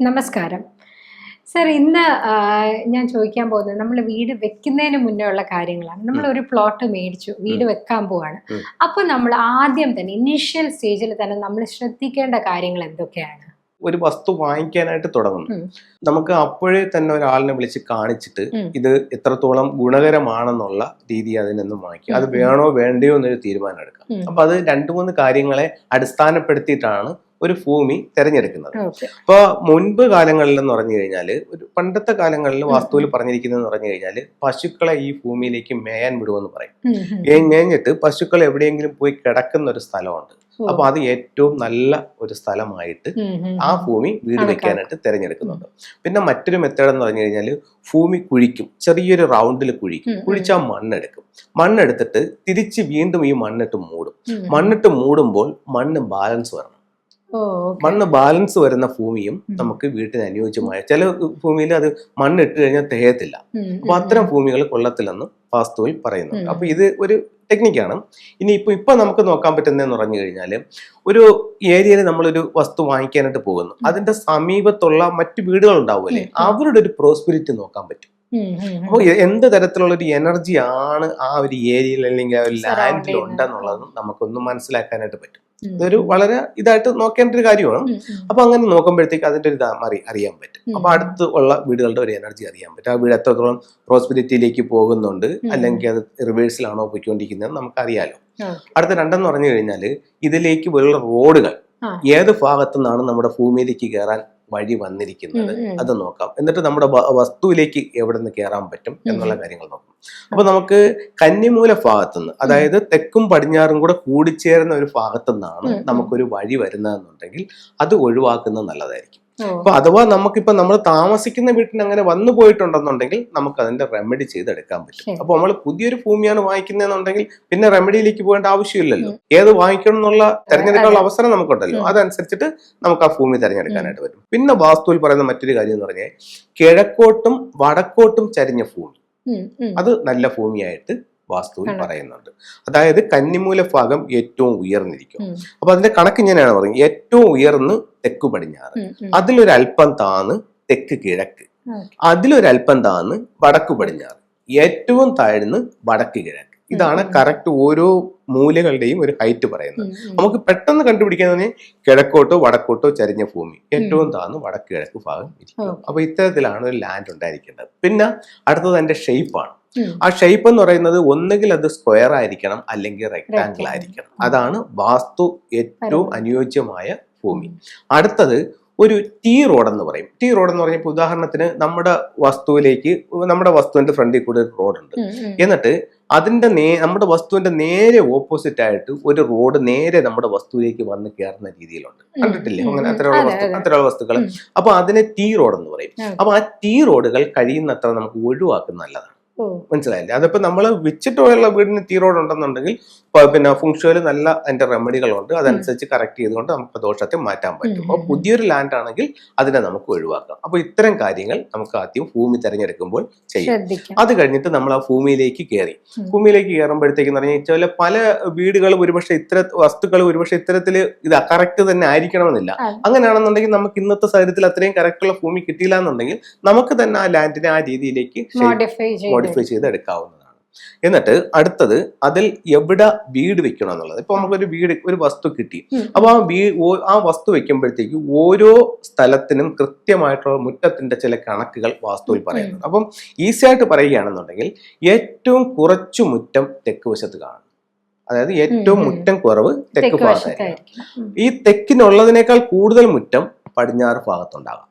നമസ്കാരം. സർ ഇന്ന് ഞാൻ ചോദിക്കാൻ പോകുന്നത് നമ്മൾ വീട് വെക്കുന്നതിന് മുന്നേ ഉള്ള കാര്യങ്ങളാണ് നമ്മൾ ഒരു പ്ലോട്ട് മേടിച്ചു വീട് വെക്കാൻ പോവാണ്. അപ്പോൾ അപ്പൊ നമ്മൾ ആദ്യം തന്നെ ഇനീഷ്യൽ സ്റ്റേജിൽ തന്നെ നമ്മൾ ശ്രദ്ധിക്കേണ്ട കാര്യങ്ങൾ എന്തൊക്കെയാണ്? ഒരു വസ്തു വാങ്ങിക്കാനായിട്ട് തുടങ്ങുന്നു. നമുക്ക് അപ്പോഴേ തന്നെ ഒരാളിനെ വിളിച്ച് കാണിച്ചിട്ട് ഇത് എത്രത്തോളം ഗുണകരമാണെന്നുള്ള രീതി അതിനൊന്നും വാങ്ങിക്കുക. അത് വേണോ വേണ്ടയോ എന്നൊരു തീരുമാനം എടുക്കാം. അപ്പൊ അത് രണ്ടു മൂന്ന് കാര്യങ്ങളെ അടിസ്ഥാനപ്പെടുത്തിയിട്ടാണ് ഒരു ഭൂമി തിരഞ്ഞെടുക്കുന്നത്. അപ്പോൾ അപ്പൊ മുൻപ് കാലങ്ങളിൽ എന്ന് പറഞ്ഞു കഴിഞ്ഞാൽ ഒരു പണ്ടത്തെ കാലങ്ങളിൽ വാസ്തുവിൽ പറഞ്ഞിരിക്കുന്നതെന്ന് പറഞ്ഞു കഴിഞ്ഞാൽ പശുക്കളെ ഈ ഭൂമിയിലേക്ക് മേയാൻ വിടുമെന്ന് പറയും. മേഞ്ഞിട്ട് പശുക്കൾ എവിടെയെങ്കിലും പോയി കിടക്കുന്ന ഒരു സ്ഥലമുണ്ട്. അപ്പൊ അത് ഏറ്റവും നല്ല ഒരു സ്ഥലമായിട്ട് ആ ഭൂമി വീട്. വെക്കാനായിട്ട് തിരഞ്ഞെടുക്കുന്നുണ്ട്. പിന്നെ മറ്റൊരു മെത്തേഡ് എന്ന് പറഞ്ഞു കഴിഞ്ഞാൽ ഭൂമി കുഴിക്കും. ചെറിയൊരു റൗണ്ടിൽ കുഴിക്കും. കുഴിച്ചാൽ മണ്ണെടുക്കും. മണ്ണെടുത്തിട്ട് തിരിച്ച് വീണ്ടും ഈ മണ്ണിട്ട് മൂടും. മണ്ണിട്ട് മൂടുമ്പോൾ മണ്ണ് ബാലൻസ് വരണം. മണ്ണ് ബാലൻസ് വരുന്ന ഭൂമിയും. നമുക്ക് വീട്ടിന് അനുയോജ്യമായ ചില ഭൂമിയിൽ അത് മണ്ണ് ഇട്ട് കഴിഞ്ഞാൽ തികയത്തില്ല. അപ്പൊ അത്തരം ഭൂമികൾ കൊള്ളത്തില്ലെന്ന് വാസ്തുവിൽ പറയുന്നുണ്ട്. അപ്പൊ ഇത് ഒരു ടെക്നിക്കാണ് ഇനി ഇപ്പോൾ ഇപ്പോൾ നമുക്ക് നോക്കാൻ പറ്റുന്നതെന്ന് പറഞ്ഞു കഴിഞ്ഞാൽ ഒരു ഏരിയയിൽ നമ്മളൊരു വസ്തു വാങ്ങിക്കാനായിട്ട് പോകുന്നു. അതിന്റെ സമീപത്തുള്ള മറ്റു വീടുകൾ ഉണ്ടാവുമല്ലേ. അവരുടെ ഒരു പ്രോസ്പിരിറ്റി നോക്കാൻ പറ്റും. അപ്പോൾ എന്ത് തരത്തിലുള്ള ഒരു എനർജി ആണ് ആ ഒരു ഏരിയയിൽ അല്ലെങ്കിൽ ആ ഒരു ലാൻഡിൽ ഉണ്ടെന്നുള്ളതും നമുക്കൊന്ന് മനസ്സിലാക്കാനായിട്ട് പറ്റും. ഇതൊരു വളരെ ഇതായിട്ട് നോക്കേണ്ട ഒരു കാര്യമാണ്. അപ്പൊ അങ്ങനെ നോക്കുമ്പോഴത്തേക്ക് അതിന്റെ ഒരു അറിയാൻ പറ്റും. അപ്പൊ അടുത്ത് ഉള്ള വീടുകളുടെ ഒരു എനർജി അറിയാൻ പറ്റും. ആ വീട് എത്രത്തോളം പ്രോസ്പെരിറ്റിയിലേക്ക് പോകുന്നുണ്ട്. അല്ലെങ്കിൽ അത് റിവേഴ്സിലാണോ പോയിക്കൊണ്ടിരിക്കുന്നത് നമുക്ക് അറിയാലോ അടുത്ത രണ്ടെന്ന് പറഞ്ഞു കഴിഞ്ഞാൽ ഇതിലേക്ക് വരുന്ന റോഡുകൾ ഏത് ഭാഗത്തു നിന്നാണ് നമ്മുടെ ഭൂമിയിലേക്ക് കയറാൻ വഴി വന്നിരിക്കുന്നത്. അത് നോക്കാം. എന്നിട്ട് നമ്മുടെ വസ്തുവിലേക്ക് എവിടെ നിന്ന് കയറാൻ പറ്റും എന്നുള്ള കാര്യങ്ങൾ നോക്കാം. അപ്പൊ നമുക്ക് കന്നിമൂല ഭാഗത്തുനിന്ന് അതായത് തെക്കും പടിഞ്ഞാറും കൂടെ കൂടിച്ചേരുന്ന ഒരു ഭാഗത്തു നിന്നാണ് ഉം, ഉം. നമുക്കൊരു വഴി വരുന്നതെന്നുണ്ടെങ്കിൽ അത് ഒഴിവാക്കുന്നത് നല്ലതായിരിക്കും. അപ്പൊ അഥവാ നമുക്കിപ്പോ നമ്മൾ താമസിക്കുന്ന വീട്ടിന് അങ്ങനെ വന്നു പോയിട്ടുണ്ടെന്നുണ്ടെങ്കിൽ നമുക്ക് അതിന്റെ റെമഡി ചെയ്തെടുക്കാൻ പറ്റും. അപ്പൊ നമ്മൾ പുതിയൊരു ഭൂമിയാണ് വാങ്ങിക്കുന്നതെന്നുണ്ടെങ്കിൽ പിന്നെ റെമഡിയിലേക്ക് പോകേണ്ട ആവശ്യമില്ലല്ലോ. ഏത് വാങ്ങിക്കണം എന്നുള്ള തെരഞ്ഞെടുക്കാനുള്ള അവസരം നമുക്കുണ്ടല്ലോ. അതനുസരിച്ചിട്ട് നമുക്ക് ആ ഭൂമി തെരഞ്ഞെടുക്കാനായിട്ട് വരും പിന്നെ വാസ്തുവിൽ പറയുന്ന മറ്റൊരു കാര്യം എന്ന് പറഞ്ഞാൽ കിഴക്കോട്ടും വടക്കോട്ടും ചരിഞ്ഞ ഭൂമി. അത് നല്ല ഭൂമിയായിട്ട് വാസ്തുവിൽ പറയുന്നുണ്ട്. അതായത് കന്നിമൂല ഭാഗം ഏറ്റവും ഉയർന്നിരിക്കും. അപ്പൊ അതിന്റെ കണക്ക് ഇങ്ങനെയാണ് പറയുന്നത്. ഏറ്റവും ഉയർന്ന് തെക്ക് പടിഞ്ഞാറ്. അതിലൊരല്പം താന്ന് തെക്ക് കിഴക്ക്. അതിലൊരല്പം താന്ന് വടക്ക് പടിഞ്ഞാറ്. ഏറ്റവും താഴ്ന്ന് വടക്ക് കിഴക്ക്. ഇതാണ്. കറക്റ്റ് ഓരോ മൂലകളുടെയും ഒരു ഹൈറ്റ് പറയുന്നത്. നമുക്ക് പെട്ടെന്ന് കണ്ടുപിടിക്കാൻ തന്നെ കിഴക്കോട്ടോ വടക്കോട്ടോ ചരിഞ്ഞ ഭൂമി ഏറ്റവും താഴ്ന്ന് വടക്ക് കിഴക്ക് ഭാഗം ഇരിക്കും. അപ്പൊ ഇത്തരത്തിലാണ് ഒരു ലാൻഡ് ഉണ്ടായിരിക്കേണ്ടത് പിന്നെ അടുത്തത് അതിന്റെ ഷെയ്പ്പാണ്. ആ ഷെയ്പ്പ് എന്ന് പറയുന്നത് ഒന്നുകിൽ അത് സ്ക്വയർ ആയിരിക്കണം അല്ലെങ്കിൽ റെക്ടാങ്കിൾ Rectangle. ആയിരിക്കണം അതാണ് വാസ്തു ഏറ്റവും. അനുയോജ്യമായ ഭൂമി അടുത്തത് ഒരു ടീ റോഡ് എന്ന് പറയും. ടീ റോഡ് എന്ന് പറഞ്ഞപ്പോൾ ഉദാഹരണത്തിന് നമ്മുടെ വസ്തുവിലേക്ക് നമ്മുടെ വസ്തുവിന്റെ ഫ്രണ്ടിൽ കൂടെ ഒരു റോഡുണ്ട്. എന്നിട്ട് അതിന്റെ നേ നമ്മുടെ വസ്തുവിന്റെ നേരെ ഓപ്പോസിറ്റ് ആയിട്ട് ഒരു റോഡ് നേരെ നമ്മുടെ വസ്തുവിലേക്ക് വന്ന് കയറുന്ന രീതിയിലുണ്ട്. കണ്ടിട്ടില്ലേ? അങ്ങനെ അത്രയുള്ള അത്തരമുള്ള വസ്തു അതെ. അത്തരമുള്ള വസ്തുക്കൾ അപ്പൊ അതിനെ ടീ റോഡ് എന്ന് പറയും. അപ്പൊ ആ ടീ റോഡുകൾ കഴിയുന്നത്ര നമുക്ക് ഒഴിവാക്കുന്ന നല്ലതാണ്. മനസ്സിലായില്ലേ? അതിപ്പോ നമ്മൾ വെച്ചിട്ട് പോയുള്ള വീടിന് തീറോഡ് ഉണ്ടെന്നുണ്ടെങ്കിൽ പിന്നെ ഫുങ്ഷുവൽ നല്ല അതിന്റെ റെമഡികളുണ്ട്. അതനുസരിച്ച് കറക്റ്റ് ചെയ്തുകൊണ്ട് നമുക്ക് ദോഷത്തെ മാറ്റാൻ പറ്റും. അപ്പൊ അപ്പോൾ. പുതിയൊരു ലാൻഡ് ആണെങ്കിൽ അതിനെ നമുക്ക് ഒഴിവാക്കാം. അപ്പൊ ഇത്തരം കാര്യങ്ങൾ നമുക്ക് ആദ്യം ഭൂമി തിരഞ്ഞെടുക്കുമ്പോൾ ചെയ്യാം അത് കഴിഞ്ഞിട്ട് നമ്മൾ ആ ഭൂമിയിലേക്ക് കയറി. ഭൂമിയിലേക്ക് കയറുമ്പോഴത്തേക്ക് എന്ന് പറഞ്ഞാൽ ചില പല വീടുകളും ഒരുപക്ഷെ ഇത്തര വസ്തുക്കൾ ഒരുപക്ഷെ ഇത്തരത്തിൽ ഇത് കറക്റ്റ് തന്നെ ആയിരിക്കണമെന്നില്ല. അങ്ങനെയാണെന്നുണ്ടെങ്കിൽ നമുക്ക് ഇന്നത്തെ സാഹചര്യത്തിൽ അത്രയും കറക്റ്റുള്ള ഭൂമി കിട്ടിയില്ല എന്നുണ്ടെങ്കിൽ നമുക്ക് തന്നെ ആ ലാൻഡിനെ ആ രീതിയിലേക്ക് മോഡിഫൈ മോഡിഫൈ ചെയ്ത് എടുക്കാവുന്നതാണ് എന്നിട്ട് അടുത്തത് അതിൽ എവിടെ വീട് വെക്കണം എന്നുള്ളത്. ഇപ്പൊ നമുക്കൊരു വീട് ഒരു വസ്തു കിട്ടി. അപ്പൊ ആ വീ ആ വസ്തു വെക്കുമ്പോഴത്തേക്ക് ഓരോ സ്ഥലത്തിനും കൃത്യമായിട്ടുള്ള മുറ്റത്തിന്റെ ചില കണക്കുകൾ വാസ്തുവിൽ പറയുന്നുണ്ട്. അപ്പം ഈസി ആയിട്ട് പറയുകയാണെന്നുണ്ടെങ്കിൽ ഏറ്റവും കുറച്ചു മുറ്റം തെക്ക് വശത്ത് കാണും. അതായത് ഏറ്റവും. മുറ്റം കുറവ് തെക്ക് ഭാഗത്തായിരിക്കും ഈ തെക്കിനുള്ളതിനേക്കാൾ കൂടുതൽ മുറ്റം പടിഞ്ഞാറ് ഭാഗത്തുണ്ടാകാം.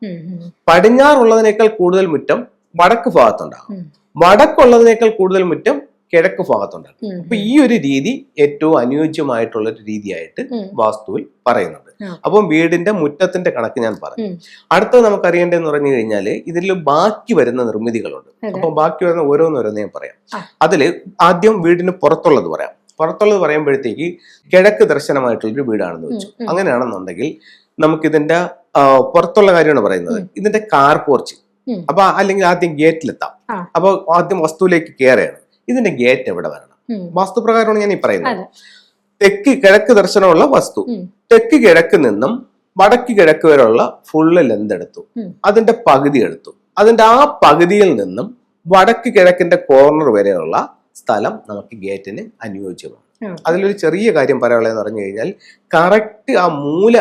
പടിഞ്ഞാറുള്ളതിനേക്കാൾ കൂടുതൽ മുറ്റം വടക്ക് ഭാഗത്തുണ്ടാകും. വടക്കുള്ളതിനേക്കാൾ കൂടുതൽ മുറ്റം കിഴക്ക് ഭാഗത്തുണ്ട് അപ്പൊ ഈ ഒരു രീതി ഏറ്റവും അനുയോജ്യമായിട്ടുള്ള ഒരു രീതിയായിട്ട് വാസ്തുവിൽ പറയുന്നുണ്ട്. അപ്പം വീടിന്റെ മുറ്റത്തിന്റെ കണക്ക് ഞാൻ പറഞ്ഞു. അടുത്തത് നമുക്കറിയേണ്ടതെന്ന് പറഞ്ഞു കഴിഞ്ഞാൽ ഇതിൽ ബാക്കി വരുന്ന നിർമ്മിതികളുണ്ട്. അപ്പം ബാക്കി വരുന്ന ഓരോന്നോരോന്ന് ഞാൻ പറയാം. അതിൽ അതിൽ ആദ്യം വീടിന് പുറത്തുള്ളത് പറയാം. പുറത്തുള്ളത് പറയുമ്പോഴത്തേക്ക് കിഴക്ക് ദർശനമായിട്ടുള്ളൊരു വീടാണെന്ന് വെച്ചു. അങ്ങനെയാണെന്നുണ്ടെങ്കിൽ നമുക്കിതിന്റെ പുറത്തുള്ള കാര്യമാണ് പറയുന്നത്. ഇതിന്റെ കാർ പോർച്ച്. അപ്പൊ അല്ലെങ്കിൽ ആദ്യം ഗേറ്റിലെത്താം. അപ്പൊ ആദ്യം വസ്തുവിലേക്ക് കയറുകയാണ് ഇതിന്റെ ഗേറ്റ് എവിടെ വരണം? വാസ്തു പ്രകാരമാണ് ഞാൻ ഈ പറയുന്നത്. തെക്ക് കിഴക്ക് ദർശനമുള്ള വസ്തു. തെക്ക് കിഴക്ക് നിന്നും വടക്ക് കിഴക്ക് വരെയുള്ള ഫുള്ള് ലെന്ത് എടുത്തു. അതിന്റെ പകുതി എടുത്തു. അതിന്റെ ആ പകുതിയിൽ നിന്നും വടക്ക് കിഴക്കിന്റെ കോർണർ വരെയുള്ള സ്ഥലം നമുക്ക് ഗേറ്റിന് അനുയോജ്യമാണ്. അതിലൊരു ചെറിയ കാര്യം പറയാനുള്ളതെന്ന് പറഞ്ഞു കഴിഞ്ഞാൽ കറക്റ്റ് ആ മൂല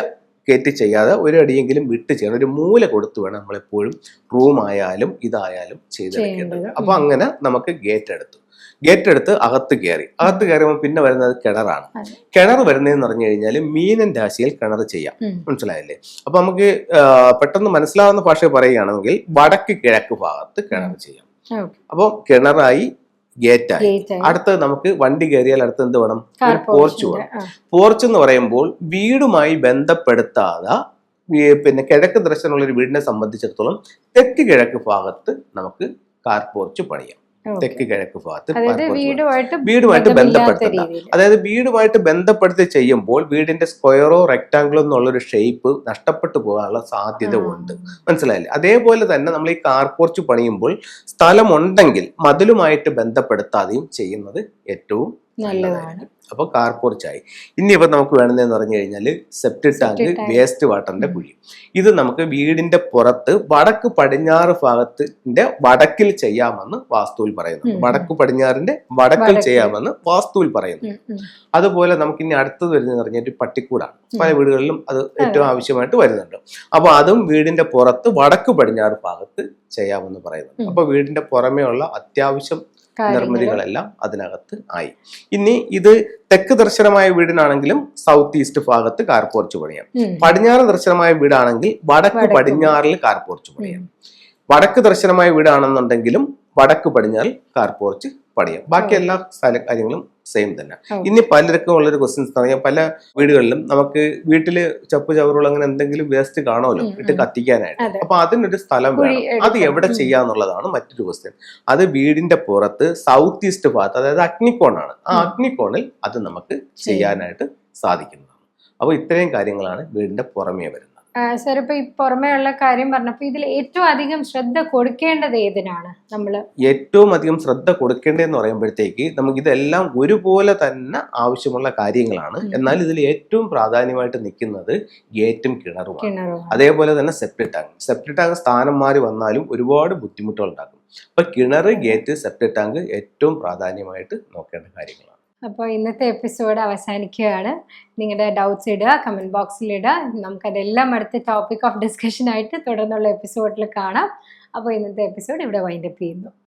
കയറ്റി ചെയ്യാതെ ഒരു അടിയെങ്കിലും വിട്ട് ചെയ്യണം. ഒരു മൂല കൊടുത്തു വേണം നമ്മളെപ്പോഴും റൂം ആയാലും ഇതായാലും ചെയ്തെടുക്കേണ്ടത്. അപ്പൊ അങ്ങനെ നമുക്ക് ഗേറ്റ് എടുത്തു. ഗേറ്റ് എടുത്ത് അകത്ത് കയറി. അകത്ത് കയറുമ്പോൾ പിന്നെ വരുന്നത് കിണറാണ്. കിണർ വരുന്നതെന്ന് പറഞ്ഞു കഴിഞ്ഞാൽ മീനൻ രാശിയിൽ കിണർ ചെയ്യാം. മനസ്സിലായില്ലേ? അപ്പൊ നമുക്ക് പെട്ടെന്ന് മനസ്സിലാവുന്ന ഭാഷ പറയുകയാണെങ്കിൽ വടക്ക് കിഴക്ക് ഭാഗത്ത് കിണർ ചെയ്യാം. അപ്പൊ അപ്പോൾ കിണറായി ഗേറ്റായി. ഗേറ്റ് ആയി അടുത്ത് നമുക്ക് വണ്ടി കയറിയാൽ അടുത്ത് എന്ത് വേണം? ഒരു പോർച്ച് വേണം. പോർച്ച് എന്ന് പറയുമ്പോൾ വീടുമായി ബന്ധപ്പെടുത്താതെ പിന്നെ കിഴക്ക് ദർശനമുള്ള ഒരു വീടിനെ സംബന്ധിച്ചിടത്തോളം തെക്ക് കിഴക്ക് ഭാഗത്ത് നമുക്ക് കാർ പോർച്ച് പണിയാം. തെക്ക് കിഴക്ക് ഭാഗത്ത്. വീടുമായിട്ട് ബന്ധപ്പെടുത്തണ്ട. അതായത് വീടുമായിട്ട് ബന്ധപ്പെടുത്തി ചെയ്യുമ്പോൾ വീടിന്റെ സ്ക്വയറോ റെക്ടാങ്കിളോ എന്നുള്ളൊരു ഷേപ്പ് നഷ്ടപ്പെട്ടു പോകാനുള്ള സാധ്യത ഉണ്ട്. മനസ്സിലായില്ലേ? അതേപോലെ തന്നെ നമ്മൾ ഈ കാർ പോർച്ച് പണിയുമ്പോൾ സ്ഥലമുണ്ടെങ്കിൽ മതിലുമായിട്ട് ബന്ധപ്പെടുത്താതെയും ചെയ്യുന്നത് ഏറ്റവും നല്ലതാണ്. അപ്പോൾ കാർ പോർച്ചായി ഇനിയിപ്പോൾ നമുക്ക് വേണമെന്ന് പറഞ്ഞു കഴിഞ്ഞാൽ സെപ്റ്റിക് ടാങ്ക് വേസ്റ്റ് വാട്ടറിന്റെ കുഴി. ഇത് നമുക്ക് വീടിന്റെ പുറത്ത് വടക്ക് പടിഞ്ഞാറ് ഭാഗത്തിന്റെ വടക്കിൽ ചെയ്യാമെന്ന് വാസ്തുവിൽ പറയുന്നു വടക്ക് പടിഞ്ഞാറിന്റെ വടക്കിൽ. ചെയ്യാമെന്ന് വാസ്തുവിൽ പറയുന്നു. അതുപോലെ നമുക്ക് ഇനി അടുത്തത് വരുന്നതെന്ന് പറഞ്ഞാൽ ഒരു പട്ടിക്കൂടാണ്. പല വീടുകളിലും അത് ഏറ്റവും ആവശ്യമായിട്ട് വരുന്നുണ്ട്. അപ്പോൾ അതും വീടിന്റെ പുറത്ത് വടക്ക് പടിഞ്ഞാറ് ഭാഗത്ത് ചെയ്യാമെന്ന് പറയുന്നു അപ്പോൾ അപ്പൊ വീടിന്റെ പുറമേ ഉള്ള അത്യാവശ്യം. നിർമ്മിതികളെല്ലാം അതിനകത്ത് ആയി. ഇനി ഇത് തെക്ക് ദർശനമായ വീടിനാണെങ്കിലും സൗത്ത് ഈസ്റ്റ് ഭാഗത്ത് കാർപോർച്ച് പണിയാം. പടിഞ്ഞാറ് ദർശനമായ വീടാണെങ്കിൽ വടക്ക് പടിഞ്ഞാറിൽ കാർപോർച്ച് പണിയാം. വടക്ക് ദർശനമായ വീടാണെന്നുണ്ടെങ്കിലും വടക്ക് പടിഞ്ഞാറിൽ കാർ പോർച്ച് പണിയാം. ബാക്കി എല്ലാ സ്ഥല കാര്യങ്ങളും സെയിം തന്നെ. ഇനി പലർക്കും ഉള്ളൊരു ക്വസ്റ്റ്യൻസ് എന്ന് പറഞ്ഞാൽ പല വീടുകളിലും നമുക്ക് വീട്ടിൽ ചപ്പ് ചവറുകൾ അങ്ങനെ എന്തെങ്കിലും വേസ്റ്റ് കാണുമല്ലോ ഇട്ട് കത്തിക്കാനായിട്ട്. അപ്പൊ അതിനൊരു സ്ഥലം വേണം. അത് എവിടെ. ചെയ്യാന്നുള്ളതാണ് മറ്റൊരു ക്വസ്റ്റ്യൻ അത് വീടിന്റെ പുറത്ത് സൗത്ത് ഈസ്റ്റ് ഭാഗത്ത് അതായത് അഗ്നിക്കോണാണ് ആ അഗ്നികോണിൽ അഗ്നിക്കോണിൽ അത് നമുക്ക് ചെയ്യാനായിട്ട് സാധിക്കുന്നതാണ്. അപ്പോൾ ഇത്രയും കാര്യങ്ങളാണ് വീടിന്റെ പുറമേ വരുന്നത്. സർ ഇപ്പൊ ഈ പുറമേ ഉള്ള കാര്യം പറഞ്ഞപ്പോ ഇതിൽ ഏറ്റവും അധികം ശ്രദ്ധ കൊടുക്കേണ്ടത് ഏതിനാണ് നമ്മൾ? ഏറ്റവും അധികം ശ്രദ്ധ കൊടുക്കേണ്ടതെന്ന് പറയുമ്പോഴത്തേക്ക് നമുക്ക് ഇതെല്ലാം ഒരുപോലെ തന്നെ ആവശ്യമുള്ള കാര്യങ്ങളാണ്. എന്നാൽ ഇതിൽ ഏറ്റവും പ്രാധാന്യമായിട്ട് നിൽക്കുന്നത് ഗേറ്റും കിണറുമാണ്. അതേപോലെ തന്നെ സെപ്റ്റ് ടാങ്ക് സെപ്റ്റ് ടാങ്ക് സ്ഥാനം മാറി വന്നാലും ഒരുപാട് ബുദ്ധിമുട്ടുകൾ ഉണ്ടാക്കും. അപ്പൊ കിണർ ഗേറ്റ് സെപ്റ്റ് ടാങ്ക് ഏറ്റവും പ്രാധാന്യമായിട്ട് നോക്കേണ്ട കാര്യങ്ങളാണ്. അപ്പോൾ ഇന്നത്തെ എപ്പിസോഡ് അവസാനിക്കുകയാണ്. നിങ്ങളുടെ ഡൗട്ട്സ് ഇടുക കമന്റ് ബോക്സിൽ ഇടുക. നമുക്കതെല്ലാം അടുത്ത ടോപ്പിക് ഓഫ് ഡിസ്കഷൻ ആയിട്ട് തുടർന്നുള്ള എപ്പിസോഡിൽ കാണാം. അപ്പോൾ ഇന്നത്തെ എപ്പിസോഡ് ഇവിടെ വൈൻഡപ്പ് ചെയ്യുന്നു.